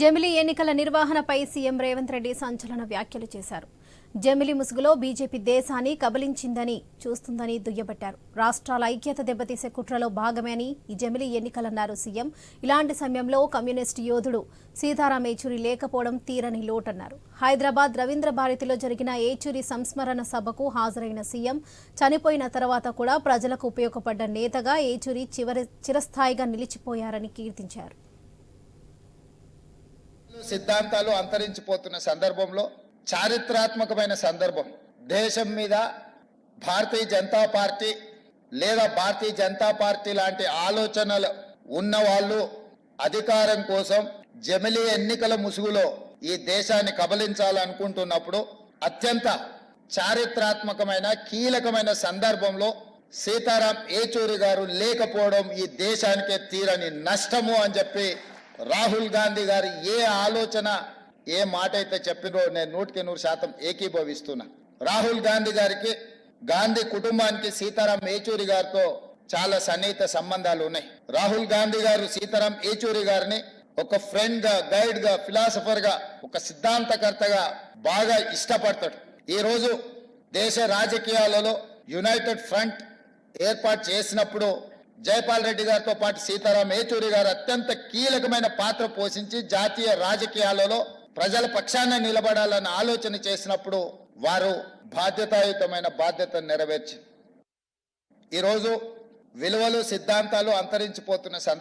జమిలి ఎన్నికల నిర్వహణపై సీఎం రేవంత్ రెడ్డి సంచలన వ్యాఖ్యలు చేశారు. జమిలి ముసుగులో బీజేపీ దేశాన్ని కబలించిందని చూస్తుందని దుయ్యబట్టారు. రాష్ట్రాల ఐక్యత దెబ్బతీసే కుట్రలో భాగమే అని ఈ జమిలి ఎన్నికలన్నారు సీఎం. ఇలాంటి సమయంలో కమ్యూనిస్టు యోధుడు సీతారాం ఏచూరి లేకపోవడం తీరని లోటన్నారు. హైదరాబాద్ రవీంద్ర భారతిలో జరిగిన ఏచూరి సంస్మరణ సభకు హాజరైన సీఎం చనిపోయిన తర్వాత కూడా ప్రజలకు ఉపయోగపడ్డ నేతగా ఏచూరి చివరి చిరస్థాయిగా నిలిచిపోయారని కీర్తించారు. సిద్ధాంతాలు అంతరించిపోతున్న సందర్భంలో చారిత్రాత్మకమైన సందర్భం దేశం మీద భారతీయ జనతా పార్టీ లేదా భారతీయ జనతా పార్టీ లాంటి ఆలోచనలు ఉన్న వాళ్ళు అధికారం కోసం జమిలీ ఎన్నికల ముసుగులో ఈ దేశాన్ని కబలించాలనుకుంటున్నప్పుడు అత్యంత చారిత్రాత్మకమైన కీలకమైన సందర్భంలో సీతారాం ఏచూరి గారు లేకపోవడం ఈ దేశానికే తీరని నష్టము అని చెప్పి రాహుల్ గాంధీ గారు ఏ ఆలోచన ఏ మాట అయితే చెప్పినో నేను నూటికి నూరు శాతం ఏకీభవిస్తున్నా. రాహుల్ గాంధీ గారికి గాంధీ కుటుంబానికి సీతారాం ఏచూరి గారితో చాలా సన్నిహిత సంబంధాలు ఉన్నాయి. రాహుల్ గాంధీ గారు సీతారాం ఏచూరి గారిని ఒక ఫ్రెండ్గా గైడ్గా ఫిలాసఫర్గా ఒక సిద్ధాంతకర్తగా బాగా ఇష్టపడతాడు. ఈ రోజు దేశ రాజకీయాలలో యునైటెడ్ ఫ్రంట్ ఏర్పాటు చేసినప్పుడు జయపాల్ రెడ్డి గారితో పాటు సీతారాం ఏచూరి గారు అత్యంత కీలకమైన పాత్ర పోషించి జాతీయ రాజకీయాలలో ప్రజల పక్షాన నిలబడాలన్న ఆలోచన చేసినప్పుడు వారు బాధ్యతాయుతమైన బాధ్యతను నెరవేర్చి ఈరోజు విలువలు సిద్ధాంతాలు అంతరించిపోతున్న సందర్భం.